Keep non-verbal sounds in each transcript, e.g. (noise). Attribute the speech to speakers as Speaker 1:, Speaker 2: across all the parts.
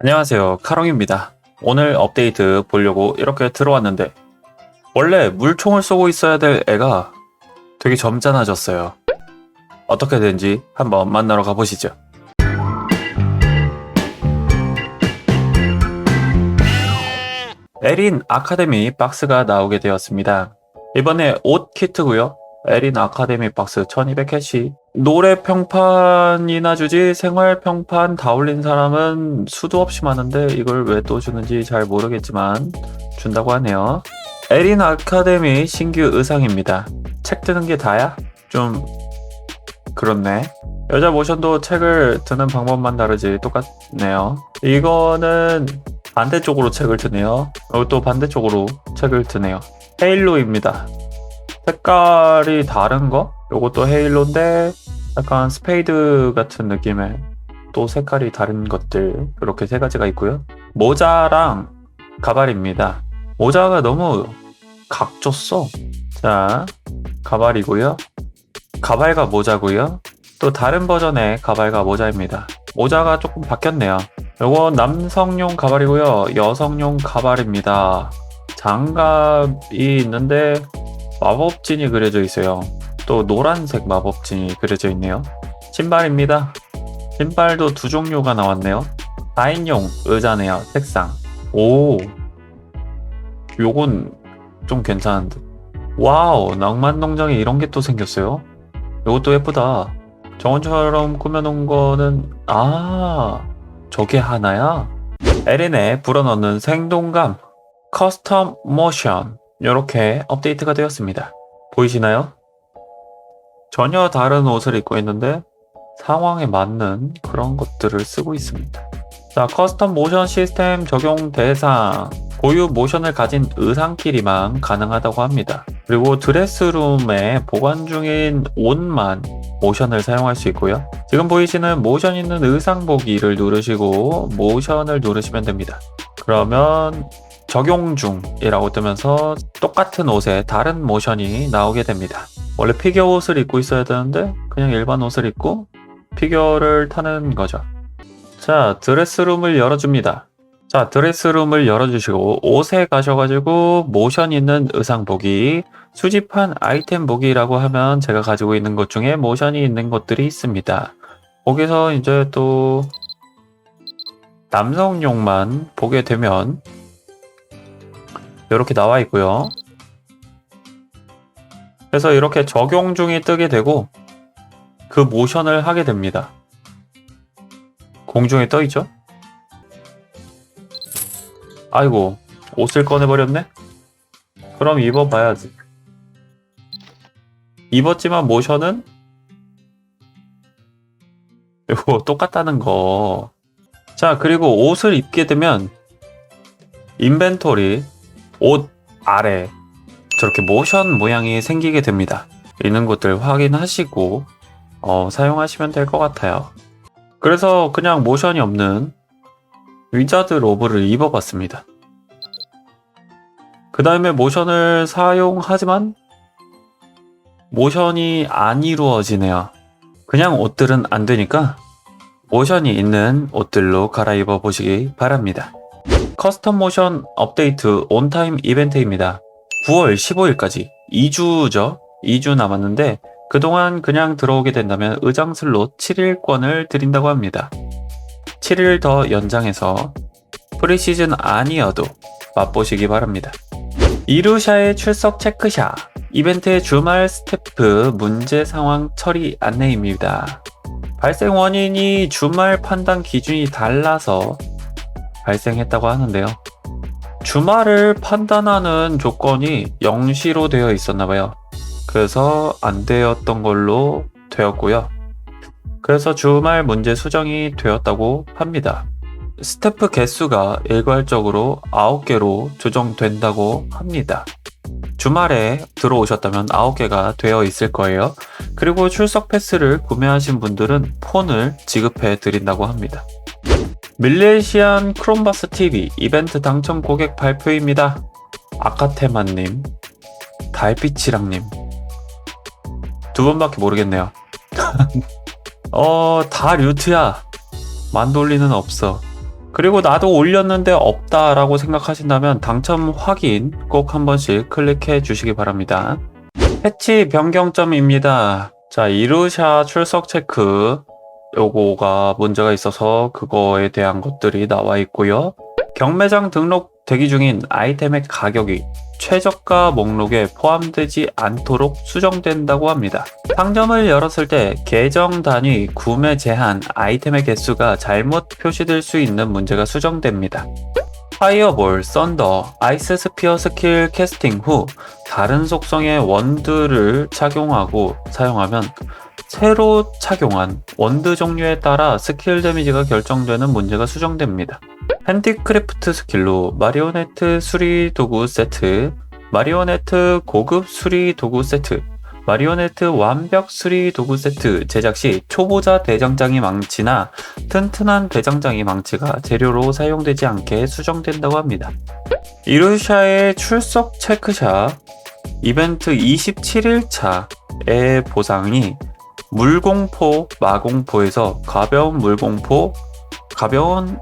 Speaker 1: 안녕하세요. 카롱입니다. 오늘 업데이트 보려고 이렇게 들어왔는데, 원래 물총을 쏘고 있어야 될 애가 되게 점잖아졌어요. 어떻게 된지 한번 만나러 가보시죠. 에린 아카데미 박스가 나오게 되었습니다. 이번에 옷 키트고요. 에린 아카데미 박스 1200 캐시. 노래 평판이나 주지 생활 평판 다 올린 사람은 수도 없이 많은데 이걸 왜 또 주는지 잘 모르겠지만 준다고 하네요. 에린 아카데미 신규 의상입니다. 책 드는 게 다야? 좀 그렇네. 여자 모션도 책을 드는 방법만 다르지 똑같네요. 이거는 반대쪽으로 책을 드네요. 그리고 또 반대쪽으로 책을 드네요. 헤일로입니다. 색깔이 다른 거? 요것도 헤일로인데 약간 스페이드 같은 느낌의 또 색깔이 다른 것들 이렇게 세 가지가 있고요. 모자랑 가발입니다. 모자가 너무 각졌어. 자, 가발이고요. 가발과 모자고요. 또 다른 버전의 가발과 모자입니다. 모자가 조금 바뀌었네요. 요건 남성용 가발이고요. 여성용 가발입니다. 장갑이 있는데 마법진이 그려져 있어요. 또 노란색 마법진이 그려져 있네요. 신발입니다. 신발도 두 종류가 나왔네요. 4인용 의자네요. 색상. 오. 요건 좀 괜찮은데. 와우, 낭만농장에 이런 게 또 생겼어요. 요것도 예쁘다. 정원처럼 꾸며놓은 거는, 아, 저게 하나야? 에린에 불어넣는 생동감, 커스텀 모션. 이렇게 업데이트가 되었습니다. 보이시나요? 전혀 다른 옷을 입고 있는데 상황에 맞는 그런 것들을 쓰고 있습니다. 자, 커스텀 모션 시스템 적용 대상. 고유 모션을 가진 의상끼리만 가능하다고 합니다. 그리고 드레스룸에 보관 중인 옷만 모션을 사용할 수 있고요. 지금 보이시는 모션 있는 의상 보기를 누르시고 모션을 누르시면 됩니다. 그러면 적용 중이라고 뜨면서 똑같은 옷에 다른 모션이 나오게 됩니다. 원래 피겨 옷을 입고 있어야 되는데 그냥 일반 옷을 입고 피겨를 타는 거죠. 자, 드레스룸을 열어줍니다. 자, 드레스룸을 열어주시고 옷에 가셔가지고 모션 있는 의상 보기, 수집한 아이템 보기라고 하면 제가 가지고 있는 것 중에 모션이 있는 것들이 있습니다. 거기서 이제 또 남성용만 보게 되면 이렇게 나와 있고요. 그래서 이렇게 적용 중이 뜨게 되고 그 모션을 하게 됩니다. 공중에 떠 있죠? 아이고, 옷을 꺼내버렸네? 그럼 입어봐야지. 입었지만 모션은 이거 똑같다는 거. 자, 그리고 옷을 입게 되면 인벤토리 옷 아래 저렇게 모션 모양이 생기게 됩니다. 있는 것들 확인하시고 어, 사용하시면 될 것 같아요. 그래서 그냥 모션이 없는 위자드 로브를 입어봤습니다. 그 다음에 모션을 사용하지만 모션이 안 이루어지네요. 그냥 옷들은 안 되니까 모션이 있는 옷들로 갈아입어 보시기 바랍니다. 커스텀 모션 업데이트 온타임 이벤트입니다. 9월 15일까지 2주죠. 2주 남았는데 그동안 그냥 들어오게 된다면 의장 슬롯 7일권을 드린다고 합니다. 7일 더 연장해서 프리시즌 아니어도 맛보시기 바랍니다. 이루샤의 출석 체크샷 이벤트의 주말 스태프 문제 상황 처리 안내입니다. 발생 원인이 주말 판단 기준이 달라서 발생했다고 하는데요. 주말을 판단하는 조건이 0시로 되어 있었나 봐요. 그래서 안 되었던 걸로 되었고요. 그래서 주말 문제 수정이 되었다고 합니다. 스태프 개수가 일괄적으로 9개로 조정된다고 합니다. 주말에 들어오셨다면 9개가 되어 있을 거예요. 그리고 출석 패스를 구매하신 분들은 폰을 지급해 드린다고 합니다. 밀레시안 크롬바스 TV 이벤트 당첨 고객 발표입니다. 아카테만님, 달빛이랑님 두 분밖에 모르겠네요. (laughs) 어, 다 류트야. 만돌리는 없어. 그리고 나도 올렸는데 없다라고 생각하신다면 당첨 확인 꼭 한 번씩 클릭해 주시기 바랍니다. 패치 변경점입니다. 자, 이루샤 출석 체크. 요거가 문제가 있어서 그거에 대한 것들이 나와 있고요. 경매장 등록 대기 중인 아이템의 가격이 최저가 목록에 포함되지 않도록 수정된다고 합니다. 상점을 열었을 때 계정 단위 구매 제한 아이템의 개수가 잘못 표시될 수 있는 문제가 수정됩니다. 파이어볼, 썬더, 아이스 스피어 스킬 캐스팅 후 다른 속성의 원드를 착용하고 사용하면 새로 착용한 원드 종류에 따라 스킬 데미지가 결정되는 문제가 수정됩니다. 핸디크래프트 스킬로 마리오네트 수리 도구 세트, 마리오네트 고급 수리 도구 세트, 마리오네트 완벽 수리 도구 세트 제작 시 초보자 대장장이 망치나 튼튼한 대장장이 망치가 재료로 사용되지 않게 수정된다고 합니다. 이루샤의 출석 체크샷 이벤트 27일차의 보상이 물공포, 마공포에서 가벼운 물공포, 가벼운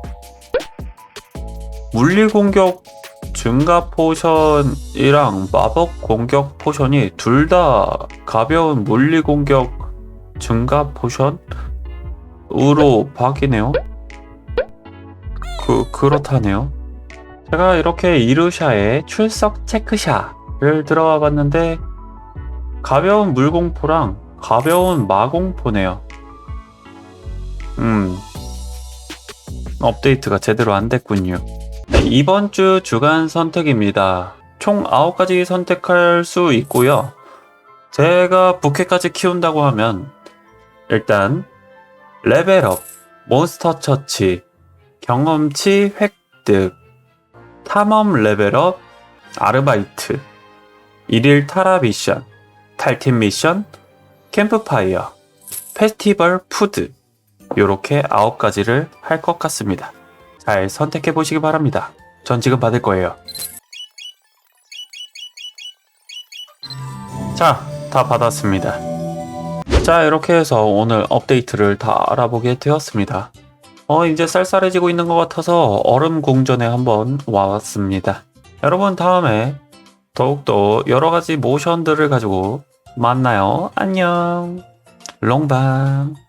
Speaker 1: 물리 공격 증가 포션이랑 마법 공격 포션이 둘 다 가벼운 물리 공격 증가 포션으로 바뀌네요. 그 그렇다네요. 제가 이렇게 이루샤의 출석 체크샷을 들어가 봤는데 가벼운 물공포랑 가벼운 마공포네요. 음. 업데이트가 제대로 안 됐군요. 네, 이번 주 주간 선택입니다. 총 9가지 선택할 수 있고요. 제가 부캐까지 키운다고 하면 일단 레벨업, 몬스터 처치, 경험치 획득, 탐험 레벨업, 아르바이트, 일일 타라 미션, 탈팀 미션, 캠프파이어, 페스티벌 푸드 요렇게 9가지를 할 것 같습니다. 잘 선택해 보시기 바랍니다. 전 지금 받을 거예요. 자, 다 받았습니다. 자, 이렇게 해서 오늘 업데이트를 다 알아보게 되었습니다. 어, 이제 쌀쌀해지고 있는 것 같아서 얼음 궁전에 한번 와봤습니다. 여러분, 다음에 더욱더 여러 가지 모션들을 가지고 만나요. 안녕. 롱밤.